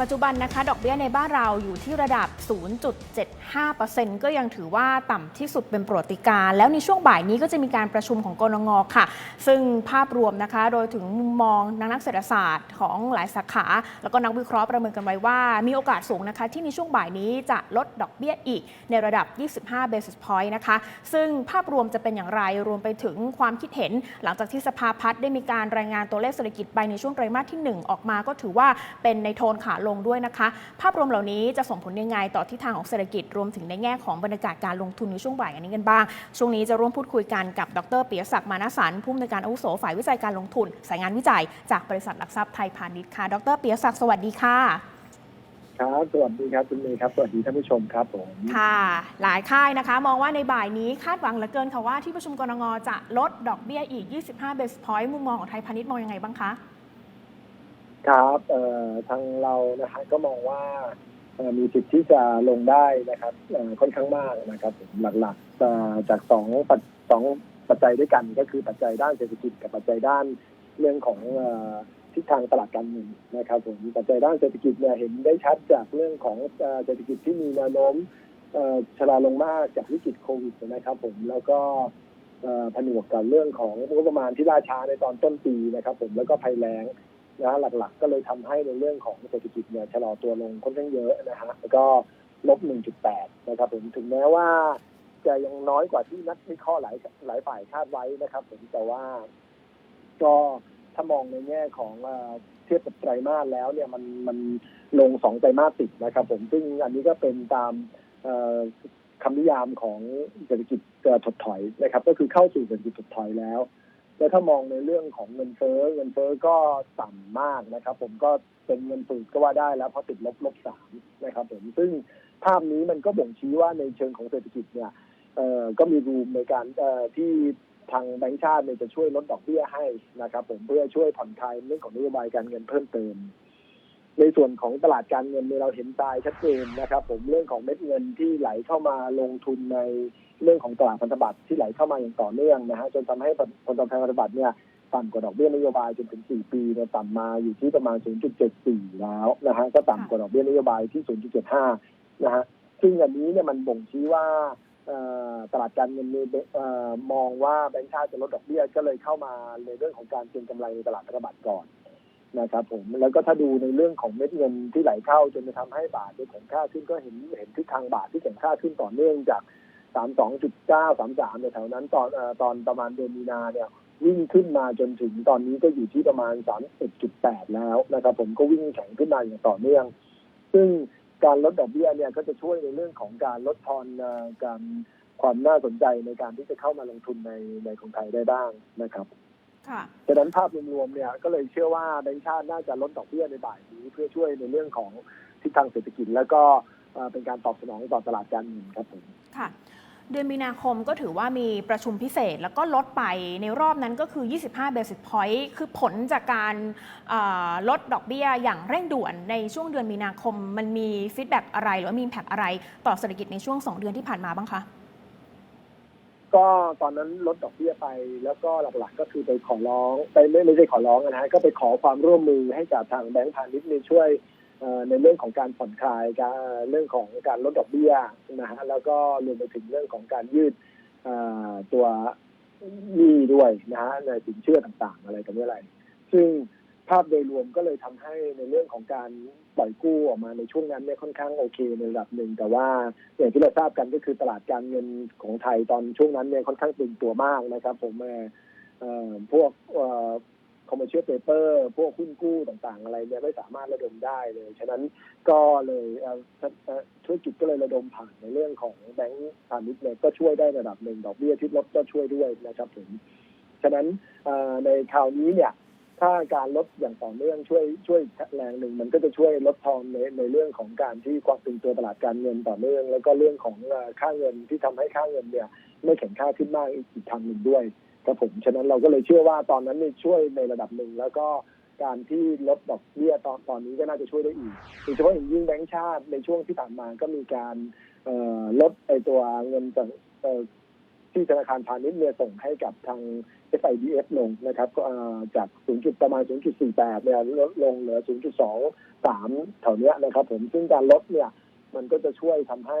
ปัจจุบันนะคะ ดอกเบี้ยในบ้านเราอยู่ที่ระดับ 0.75%ก็ยังถือว่าต่ำที่สุดเป็นประวัติการ แล้วในช่วงบ่ายนี้ก็จะมีการประชุมของกรงงค่ะ ซึ่งภาพรวมนะคะโดยถึงมุมมองนักนักเศรษฐศาสตร์ของหลายสาขา แล้วก็นักวิเคราะห์ประเมินกันไว้ว่า มีโอกาสสูงนะคะ ที่ในช่วงบ่ายนี้จะลดดอกเบี้ยอีกในระดับ 25 basis point นะคะ ซึ่งภาพรวมจะเป็นอย่างไรรวมไปถึงความคิดเห็น หลังจากที่สภาพัฒน์ได้มีการรายงานตัวเลขเศรษฐกิจไปในช่วงไตรมาสที่ 1 ออกมาก็ถือว่าเป็นในโทนขาลงด้วยนะคะ ภาพรวมเหล่านี้จะส่งผลยังไงต่อทิศทางของเศรษฐกิจรวมถึงในแง่ของบรรยากาศการลงทุนในช่วงบ่ายอันนี้กันบ้าง ช่วงนี้จะร่วมพูดคุยกันกับดรปิยศักดิ์มานาสันผู้อำนวยการอาวุโสฝ่ายวิจัยการลงทุน สายงานวิจัย จากบริษัทหลักทรัพย์ไทยพาณิชย์ค่ะ ดรปิยศักดิ์สวัสดีค่ะครับสวัสดีครับคุณเมย์ครับสวัสดีท่านผู้ชมครับผมค่ะ หลายค่ายนะคะ มองว่าในบ่ายนี้คาดหวังเหลือเกินค่ะว่าที่ประชุมกรงงจะลดดอกเบี้ยอีก 25 basis point มุมมองของไทยพาณิชย์มองยังไงบ้างคะ ครับเอ่อทางเรานะฮะก็มองว่ามีสิทธิ์ที่จะลงได้นะครับค่อนข้างมากนะครับผมหลักๆจากสองปัจสองปัจจัยด้วยกันก็คือปัจจัยด้านเศรษฐกิจกับปัจจัยด้านเรื่องของทิศทางตลาดการเงินนะครับผมปัจจัยด้านเศรษฐกิจเนี่ยเห็นได้ชัดจากเรื่องของเศรษฐกิจที่มีแนวโน้มชะลอลงมากจากวิกฤตโควิดนะครับ ผมแล้วก็ผนวกกับเรื่องของงบประมาณที่ล่าช้าในตอนต้นปีนะครับ ผมแล้วก็ภัยแล้ง นะฮะหลักๆ ก็เลยทำให้ในเรื่องของเศรษฐกิจเนี่ยชะลอตัวลงค่อนข้างเยอะนะฮะแล้วก็ลบ 1.8 นะครับผมถึงแม้ว่า จะยังน้อยกว่าที่นักวิเคราะห์หลายหลายฝ่ายคาดไว้นะครับผมแต่ว่า ก็ถ้ามองในแง่ของเทียบกับไตรมาสแล้วเนี่ยมันมันลงสองไตรมาสติดนะครับ ผมซึ่งอันนี้ก็เป็นตามคำนิยามของเศรษฐกิจเอ่อถดถอยนะครับ ก็คือเข้าสู่เศรษฐกิจถดถอยแล้ว แล้วถ้ามองในเรื่องของเงินเฟ้อเงินเฟ้อก็ต่ำมากนะครับ ผมก็เป็นเงินฝืดก็ว่าได้แล้วเพราะติดลบลบสามนะครับ ผมซึ่งภาพนี้มันก็บ่งชี้ว่าในเชิงของเศรษฐกิจเนี่ยเอ่อก็มีรูมในการเอ่อที่ทางแบงก์ชาติเนี่ยจะช่วยลดดอกเบี้ยให้นะครับ ผมเพื่อช่วยผ่อนคลายเรื่องของนโยบายการเงินเพิ่มเติม ในส่วนของตลาดการเงินเนี่ยเราเห็นตายชัดเจนนะครับ ผมเรื่องของเม็ดเงินที่ไหลเข้ามาลงทุนใน เรื่องของตลาดพันธบัตรที่ไหลเข้ามาอย่างต่อเนื่องนะฮะจนทำให้ผลตอบแทนพันธบัตรเนี่ยต่ำกว่าดอกเบี้ยนโยบายจนถึง 4 ปีเนี่ยต่ำมาอยู่ที่ประมาณ 0.74 แล้วนะฮะก็ต่ำกว่าดอกเบี้ยนโยบายที่ 0.75 นะฮะซึ่งอันนี้เนี่ยมันบ่งชี้ว่าตลาดการเงินมองว่าแบงก์ชาติจะลดดอกเบี้ยก็เลยเข้ามาในเรื่องของการเก็งกำไรในตลาดพันธบัตรก่อนนะครับผมแล้วก็ถ้าดูในเรื่องของเม็ดเงินที่ไหลเข้าจนจะทำให้บาทเนี่ยแข็งค่าขึ้นก็เห็นเห็นทิศทางบาทที่แข็งค่าขึ้นต่อเนื่องจาก 32.9 33ในแถวนั้นตอนเอ่อตอนประมาณเดือนมีนาเนี่ยวิ่งขึ้นมาจนถึงตอนนี้ก็อยู่ที่ประมาณ31.8แล้วนะครับ ผมก็วิ่งแข็งขึ้นมาอย่างต่อเนื่อง ซึ่งการลดดอกเบี้ยเนี่ยก็จะช่วยในเรื่องของการลดทอนเอ่อการความน่าสนใจในการที่จะเข้ามาลงทุนในในของไทยได้บ้างนะครับค่ะฉะนั้นภาพรวมๆเนี่ยก็เลยเชื่อว่าแบงก์ชาติน่าจะลดดอกเบี้ยในบ่ายนี้ เพื่อช่วยในเรื่องของทิศทางเศรษฐกิจ แล้วก็เอ่อเป็นการตอบสนองต่อตลาดการเงินครับผมค่ะ เดือนมีนาคมก็ถือว่ามีประชุมพิเศษแล้วก็ลดไปในรอบนั้นก็คือ 25 basis point คือผลจากการลดดอกเบี้ยอย่างเร่งด่วนในช่วงเดือนมีนาคม มันมีฟีดแบ็กอะไร หรือว่ามีแพกอะไรต่อเศรษฐกิจในช่วง 2 เดือนที่ผ่านมาบ้างคะก็ตอนนั้นลดดอกเบี้ยไป แล้วก็หลักๆ ก็คือไปขอร้องไปไม่ไม่ใช่ขอร้องนะฮะก็ไปขอความร่วมมือให้กับทางแบงก์พาณิชย์ช่วย ในเรื่องของการผ่อนคลายการเรื่องของการลดดอกเบี้ยนะฮะแล้วก็รวมไปถึงเรื่องของการยืดตัวหนี้ด้วยนะฮะในสินเชื่อต่างๆ อะไรกันนี้อะไร ซึ่งภาพโดยรวมก็เลยทำให้ในเรื่องของการปล่อยกู้ออกมาในช่วงนั้นเนี่ยค่อนข้างโอเคในระดับหนึ่งแต่ว่าอย่างที่เราทราบกันก็คือตลาดการเงินของไทยตอนช่วงนั้นเนี่ยค่อนข้างตึงตัวมากนะครับ ผมพวก เอ่อเอ่อพวกเอ่อ commercial paper พวกหุ้นกู้ต่างๆ อะไรเนี่ยไม่สามารถระดมได้เลย ฉะนั้นก็เลยธุรกิจก็เลยระดมผ่านในเรื่องของแบงก์พาณิชย์เนี่ยก็ช่วยได้ระดับหนึ่งดอกเบี้ยที่ลดก็ช่วยด้วยนะครับผมฉะนั้นในคราวนี้เนี่ยถ้าการลดอย่างต่อเนื่องช่วยช่วยแรงหนึ่งมันก็จะช่วยลดทอนในในเรื่องของการที่ความตึงตัวตลาดการเงินต่อเนื่อง แล้วก็เรื่องของค่าเงินที่ทำให้ค่าเงินเนี่ยไม่แข็งค่าขึ้นมากอีกอีกทางหนึ่งด้วย ครับผมฉะนั้นเราก็เลยเชื่อว่าตอนนั้นเนี่ยช่วยในระดับหนึ่งแล้วก็การที่ลดดอกเบี้ยตอนตอนนี้ก็น่าจะช่วยได้อีกโดยเฉพาะอย่างยิ่งแบงก์ชาติในช่วงที่ผ่านมาก็มีการลดไอตัวเงินจากที่ธนาคารพาณิชย์เนี่ยส่งให้กับทาง FIDF ลงนะครับก็จาก 0. จุดประมาณ 0.48 เนี่ยลดลงเหลือ 0.23 แถวเนี้ยนะครับผมซึ่งการลดเนี่ยมันก็จะช่วยทำให้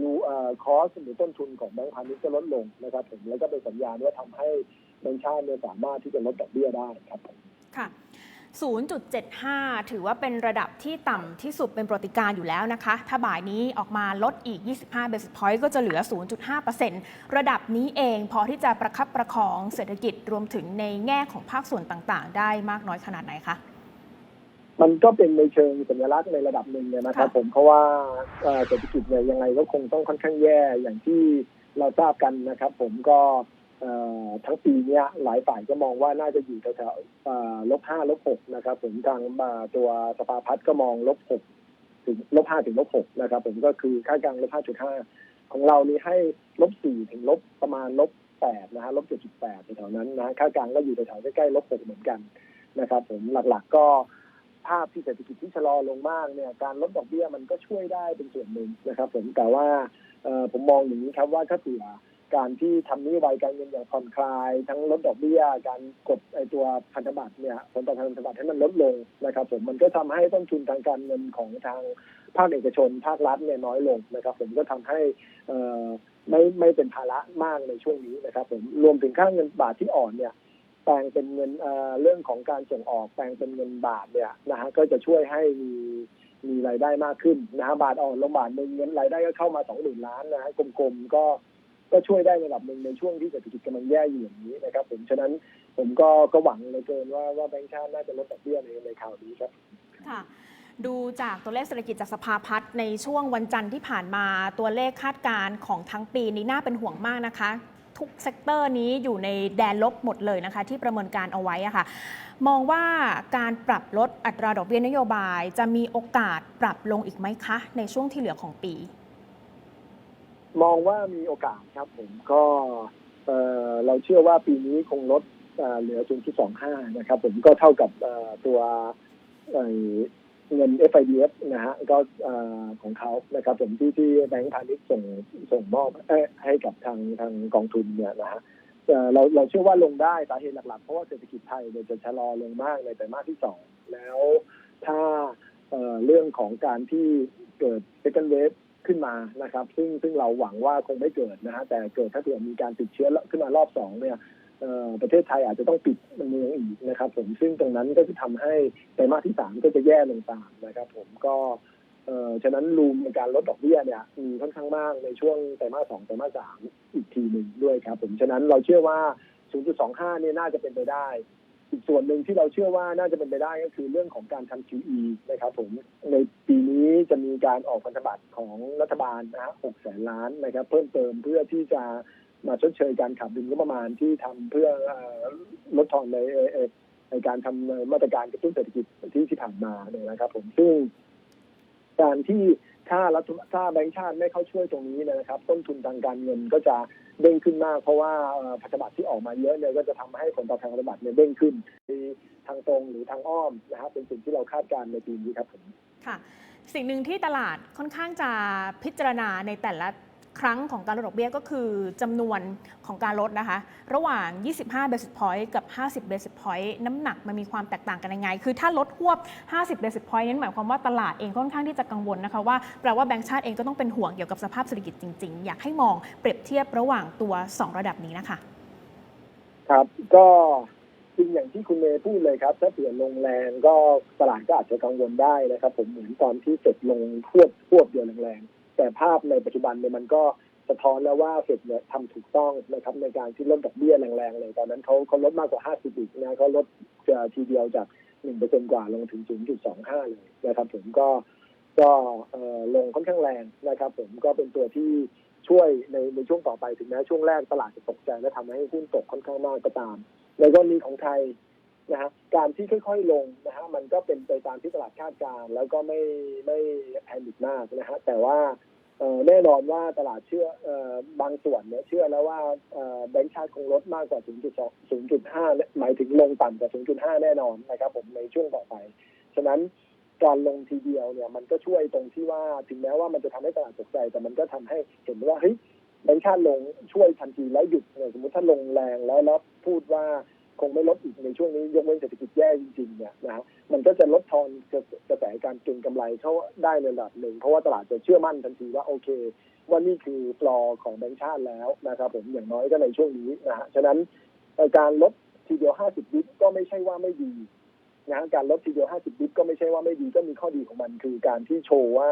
รูเอ่อคอสหรือต้นทุนของแบงก์พาณิชย์ก็ลดลงนะครับผมแล้วก็เป็นสัญญาณว่าทำให้แบงก์ชาติเนี่ยสามารถที่จะลดดอกเบี้ยได้ครับค่ะ 0.75 ถือว่าเป็นระดับที่ต่ำที่สุดเป็นปรติการอยู่แล้วนะคะ ถ้าบ่ายนี้ออกมาลดอีก 25 basis point ก็จะเหลือ 0.5%ระดับนี้เองพอที่จะประคับประคองเศรษฐกิจรวมถึงในแง่ของภาคส่วนต่างๆ ได้มากน้อยขนาดไหนคะ มันก็เป็นในเชิงสัญลักษณ์ในระดับหนึ่งเนี่ยนะครับค่ะผมเพราะว่าเอ่อเศรษฐกิจเนี่ยยังไงก็คงต้องค่อนข้างแย่อย่างที่เราทราบกันนะครับ ผมก็เอ่อทั้งปีเนี้ยหลายฝ่ายก็มองว่าน่าจะอยู่แถวๆเอ่อลบห้าลบหกนะครับ ผมทางมาตัวสภาพัฒน์ก็มองลบหกถึงลบห้าถึงลบหกนะครับ ผมก็คือค่ากลางลบห้าจุดห้าของเรานี่ให้ลบสี่ถึงลบประมาณลบแปดนะฮะลบเจ็ดจุดแปดแถวๆนั้นนะค่ากลางก็อยู่แถวๆใกล้ๆลบหกเหมือนกันนะครับ ผมหลักๆก็ ภาพที่เศรษฐกิจที่ชะลอลงมากเนี่ยการลดดอกเบี้ยมันก็ช่วยได้เป็นส่วนหนึ่งนะครับผมแต่ว่าผมมองอย่างนี้ครับว่าถ้าเผื่อการที่ทำนโยบายการเงินอย่างผ่อนคลาย ทั้งลดดอกเบี้ย การกดไอตัวพันธบัตรเนี่ยผลตอบแทนพันธบัตรให้มันลดลงนะครับ ผมมันก็ทำให้ต้นทุนทางการเงินของทางภาคเอกชน ภาครัฐเนี่ยน้อยลงนะครับ ผมก็ทำให้ไม่ไม่เป็นภาระมากในช่วงนี้นะครับ ผมรวมถึงค่าเงินบาทที่อ่อนเนี่ย ปลงเป็นเงินเรื่องของการส่งออกแปลงเป็นเงินบาทเนี่ยนะฮะก็จะช่วยให้มีมีรายได้มากขึ้นนะฮะบาทอ่อนลงบาทหนึ่งเงินรายได้ก็เข้ามาสองหมื่นล้านนะฮะกลมๆก็ก็ช่วยได้ในระดับหนึ่งในช่วงที่เศรษฐกิจกำลังแย่อยู่อย่างนี้นะครับ ผมฉะนั้นผมก็ก็หวังเลยเกินว่าว่าแบงก์ชาติน่าจะลดดอกเบี้ยในในข่าวนี้ครับค่ะดูจากตัวเลขเศรษฐกิจจากสภาพัฒน์ในช่วงวันจันทร์ที่ผ่านมาตัวเลขคาดการณ์ของทั้งปีนี้น่าเป็นห่วงมากนะคะ ทุกเซกเตอร์นี้อยู่ในแดนลบหมดเลยนะคะ ที่ประเมินการเอาไว้ะค่ะ มองว่าการปรับลดอัตราดอกเบี้ยนโยบาย จะมีโอกาสปรับลงอีกไหมคะ ในช่วงที่เหลือของปี มองว่ามีโอกาสครับผมก็เเราเชื่อว่าปีนี้คงลดเอ่อเหลือ0.25 นะครับ ผมก็เท่ากับตัว เงิน FIDF นะฮะก็อ่อของเขานะครับผมที่ที่แบงก์พาณิชย์ส่งส่งมอบให้กับทางทางกองทุนเนี่ยนะฮะเอ่เราเราเชื่อว่าลงได้สาเหตุหลักๆ เพราะว่าเศรษฐกิจไทยเนี่ยจะชะลอลงมากในไตรมาสที่สองแล้วถ้าเอ่อเรื่องของการที่เกิด second wave ขึ้นมานะครับ ซึ่งซึ่งเราหวังว่าคงไม่เกิดนะฮะแต่เกิดถ้าเกิดมีการติดเชื้อขึ้นมารอบสองเนี่ย ประเทศไทยอาจจะต้องปิดเมืองอีกนะครับ ผมซึ่งตรงนั้นก็จะทำให้ไตรมาสที่สามก็จะแย่ลงตามนะครับ ผมก็เอ่อฉะนั้นรูมในการลดดอกเบี้ยเนี่ยมีค่อนข้างมากในช่วงไตรมาสสองไตรมาสสามอีกทีหนึ่งด้วยครับ ผมฉะนั้นเราเชื่อว่า 0.25 เนี่ยน่าจะเป็นไปได้ อีกส่วนหนึ่งที่เราเชื่อว่าน่าจะเป็นไปได้ก็คือเรื่องของการทำ QE นะครับ ผมในปีนี้จะมีการออกพันธบัตรของรัฐบาลนะฮะ6แสนล้านนะครับ เพิ่มเติมเพื่อที่จะ มาชดเชยการขาดดุลงบประมาณที่ทำเพื่อลดทอนในในการทำมาตรการกระตุ้นเศรษฐกิจที่ที่ผ่านมาเนี่ยนะครับ ผมซึ่ง การที่ถ้ารัฐถ้าแบงก์ชาติไม่เข้าช่วยตรงนี้นะครับ ต้นทุนทางการเงินก็จะเด้งขึ้นมาก เพราะว่าพันธบัตรที่ออกมาเยอะเนี่ยก็จะทำให้ผลตอบแทนพันธบัตรเนี่ยเด้งขึ้นทางตรงหรือทางอ้อมนะครับเป็นสิ่งที่เราคาดการณ์ในปีนี้ครับผมค่ะ สิ่งหนึ่งที่ตลาดค่อนข้างจะพิจารณาในแต่ละ ครั้งของการลดดอกเบี้ยก็คือจำนวนของการลดนะคะ ระหว่าง 25 basis point กับ 50 basis point น้ำหนักมันมีความแตกต่างกันยังไง คือถ้าลดหวบ 50 basis point นั้นหมายความว่าตลาดเองค่อนข้างที่จะกังวลนะคะว่าแปลว่าแบงก์ชาติเองก็ต้องเป็นห่วงเกี่ยวกับสภาพเศรษฐกิจจริง ๆ อยากให้มองเปรียบเทียบระหว่างตัว 2 ระดับนี้นะคะ ครับก็จริงอย่างที่คุณเมย์พูดเลยครับ ถ้าเผื่อลงแรงก็ตลาดก็อาจจะกังวลได้นะครับ ผมเหมือนตอนที่เฟดลงพวบพวบเดียวแรงๆ แต่ภาพในปัจจุบันเนี่ยมันก็สะท้อนแล้วว่าเฟดเนี่ยทำถูกต้องนะครับในการที่ลดดอกเบี้ยแรงๆเลยตอนนั้นเขาเขาลดมากกว่า 50 อีกนะเขาลดจทีเดียวจาก1เปอร์เซ็นกว่าลงถึง 0.25 เลยนะครับผมก็ก็เอ่อลงค่อนข้างแรงนะครับผมก็เป็นตัวที่ช่วยในในช่วงต่อไปถึงแม้ช่วงแรกตลาดจะตกใจและทำให้หุ้นตกค่อนข้างมากก็ตาม ในกรณีของไทย นะฮะการที่ค่อยๆลงนะฮะมันก็เป็นไปตามที่ตลาดคาดการ์แล้วก็ไม่ไม่แพนิคมากนะฮะแต่ว่าแน่นอนว่าตลาดเชื่ออบางส่วนเนี่ยเชื่อแล้วว่าแบงก์ชาติคงลดมากกว่า 0.2 0.5 หมายถึงลงต่ำกว่า 0.5 แน่นอนนะครับผมในช่วงต่อไป ฉะนั้นการลงทีเดียวเนี่ยมันก็ช่วยตรงที่ว่าถึงแม้ว่ามันจะทำให้ตลาดตกใจ แต่มันก็ทำให้เห็นว่าเฮ้ยแบงก์ชาติลงช่วยทันทีแล้วหยุดสมมติถ้าลงแรงแล้วแล้วพูดว่า คงไม่ลดอีกในช่วงนี้ยกเว้นเศรษฐกิจแย่จริงๆเนี่ยนะฮะมันก็จะลดทอนกระแสการเก็งกำไรเข้าได้ในระดับหนึ่ง เพราะว่าตลาดจะเชื่อมั่นทันทีว่าโอเค ว่านี่คือฟลอร์ของแบงก์ชาติแล้วนะครับผมอย่างน้อยก็ในช่วงนี้นะฮะฉะนั้นการลดทีเดียว 50บิตก็ไม่ใช่ว่าไม่ดีนะการลดทีเดียว 50บิตก็ไม่ใช่ว่าไม่ดีก็มีข้อดีของมันคือการที่โชว์ว่า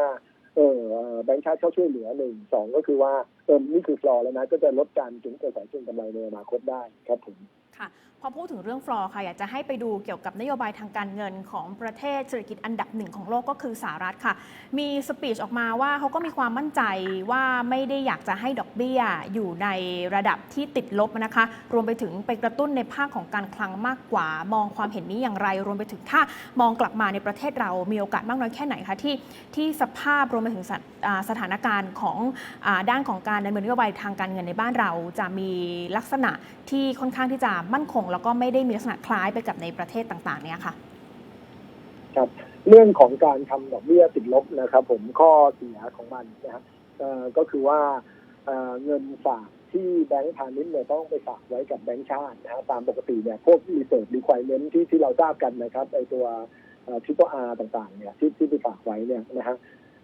เออแบงก์ชาติเข้าช่วยเหลือหนึ่งสองก็คือว่าเออนี่คือฟลอร์แล้วนะ ก็จะลดการเก็งกระแสเก็งกำไรในอนาคตได้ครับผม ค่ะพอพูดถึงเรื่องฟลอร์ค่ะอยากจะให้ไปดูเกี่ยวกับนโยบายทางการเงินของประเทศเศรษฐกิจอันดับหนึ่งของโลกก็คือสหรัฐค่ะ มีสปีชออกมาว่าเขาก็มีความมั่นใจว่าไม่ได้อยากจะให้ดอกเบี้ยอยู่ในระดับที่ติดลบนะคะ รวมไปถึงไปกระตุ้นในภาคของการคลังมากกว่า มองความเห็นนี้อย่างไร รวมไปถึงถ้ามองกลับมาในประเทศเรามีโอกาสมากน้อยแค่ไหนคะที่ที่สภาพรวมไปถึงสถาสถานการณ์ของอด้านของการดำเนินนโยบายทางการเงินในบ้านเรา จะมีลักษณะที่ค่อนข้างที่จะมั่นคง แล้วก็ไม่ได้มีลักษณะคล้ายไปกับในประเทศต่างๆ เนี่ยค่ะ ครับเรื่องของการทำดอกเบี้ยติดลบนะครับ ผมข้อเสียของมันนะครับก็คือว่าเเงินฝากที่แบงก์พาณิชย์เนี่ยต้องไปฝากไว้กับแบงก์ชาตินะฮะตามปกติเนี่ยพวก reserve requirement ที่ที่เราทราบกันนะครับไอตัวทิปเปอร์อาร์ต่างๆเนี่ยที่ที่ไปฝากไว้เนี่ยนะฮะ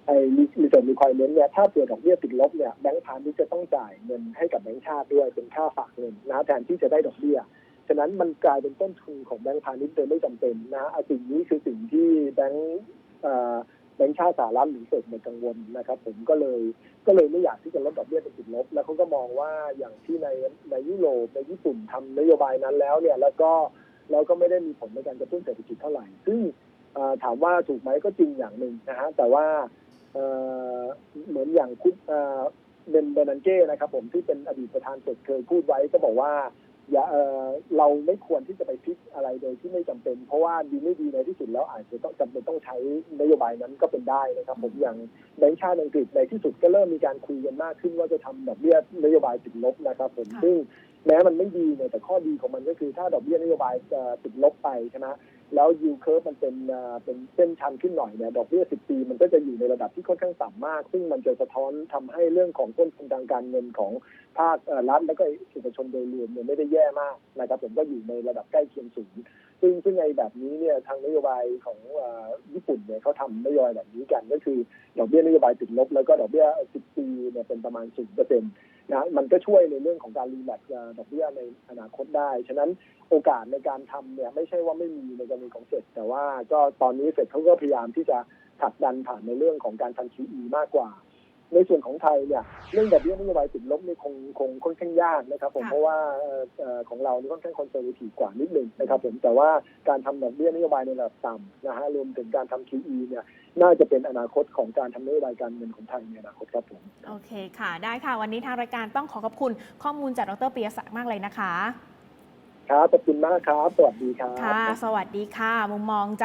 ไอ้ reserve requirement เนี่ยถ้าเกิดดอกเบี้ยติดลบเนี่ยแบงก์พาณิชย์จะต้องจ่ายเงินให้กับแบงก์ชาติด้วยเป็นค่าฝากเงินนะแทนที่จะได้ดอกเบี้ยฉะนั้นมันกลายเป็นต้นทุนของแบงก์พาณิชย์โดยไม่จำเป็นนะอะสิ่งนี้คือสิ่งที่แบงก์อ่อแบงก์ชาติสหรัฐหรือเฟดเนี่ยกังวลนะครับ ผมก็เลยก็เลยไม่อยากที่จะลดดอกเบี้ยเป็นติดลบ แล้วเขาก็มองว่าอย่างที่ในในยุโรปในญี่ปุ่นทำนโยบายนั้นแล้วเนี่ยแล้วก็แล้วก็ไม่ได้มีผลในการกระตุ้นเศรษฐกิจเท่าไหร่ ซึ่งถามว่าถูกไหมก็จริงอย่างหนึ่งนะฮะแต่ว่า เอ่อเหมือนอย่างคุณเอ่อเบนเบรนันเก้นะครับ ผมที่เป็นอดีตประธานเฟดเคยพูดไว้ก็บอกว่าอย่าเออเราไม่ควรที่จะไปพลิกอะไรโดยที่ไม่จำเป็น เพราะว่าดีไม่ดีในที่สุดแล้วอาจจะต้องจำเป็นต้องใช้นโยบายนั้นก็เป็นได้นะครับ ผมอย่างแบงก์ชาติอังกฤษในที่สุดก็เริ่มมีการคุยกันมากขึ้นว่าจะทำดอกเบี้ยนโยบายติดลบนะครับ ผมค่ะซึ่งแม้มันไม่ดีเนี่ยแต่ข้อดีของมันก็คือถ้าดอกเบี้ยนโยบายจะติดลบไปใช่ไหม แล้วยูเคิร์ฟมันเป็นเป็นเส้นชันขึ้นหน่อยเนี่ยดอกเบี้ย 10 ปี มันก็จะอยู่ในระดับที่ค่อนข้างต่ำมาก ซึ่งมันจะสะท้อนทำให้เรื่องของต้นทุนทางการเงินของภาครัฐแล้วก็เอกชนโดยรวมเนี่ยไม่ได้แย่มากนะครับผมก็อยู่ในระดับใกล้เคียงศูนย์ซึ่งซึ่งในแบบนี้เนี่ยทางนโยบายของอญี่ปุ่นเนี่ยเขาทำนโยบายแบบนี้กันก็คือดอกเบี้ยนโยบายติดลบแล้วก็ดอกเบี้ย 10 ปีเนี่ยเป็นประมาณ0%เปอร์เซ็นต์ นะมันก็ช่วยในเรื่องของการรีแลกซ์ดอกเบี้ยในอนาคตได้ ฉะนั้นโอกาสในการทำเนี่ยไม่ใช่ว่าไม่มีในกรณีของเฟดแต่ว่าก็ตอนนี้เฟดเขาก็พยายามที่จะผลักดันผ่านในเรื่องของการทำ QE มากกว่า ในส่วนของไทยเนี่ยเรื่องดอกเบี้ยนโยบายติดลบนี่คงคงค่อนข้างยากนะครับผมค่ะเพราะว่าเอ่อเอ่อของเรานี่ค่อนข้างคอนเซอร์วทีฟกว่านิดหนึ่งนะครับผมแต่ว่าการทำดอกเบี้ยนโยบายในระดับต่ำนะฮะรวมถึงการทำ QE เนี่ยน่าจะเป็นอนาคตของการทำนโยบายการเงินของไทยในอนาคตครับผมโอเคค่ะ ได้ค่ะ วันนี้ทางรายการต้องขอขอบคุณข้อมูลจากดรปิยศักดิ์มากเลยนะคะ ครับขอบคุณมากครับ สวัสดีครับค่ะ สวัสดีค่ะ มุมมองจาก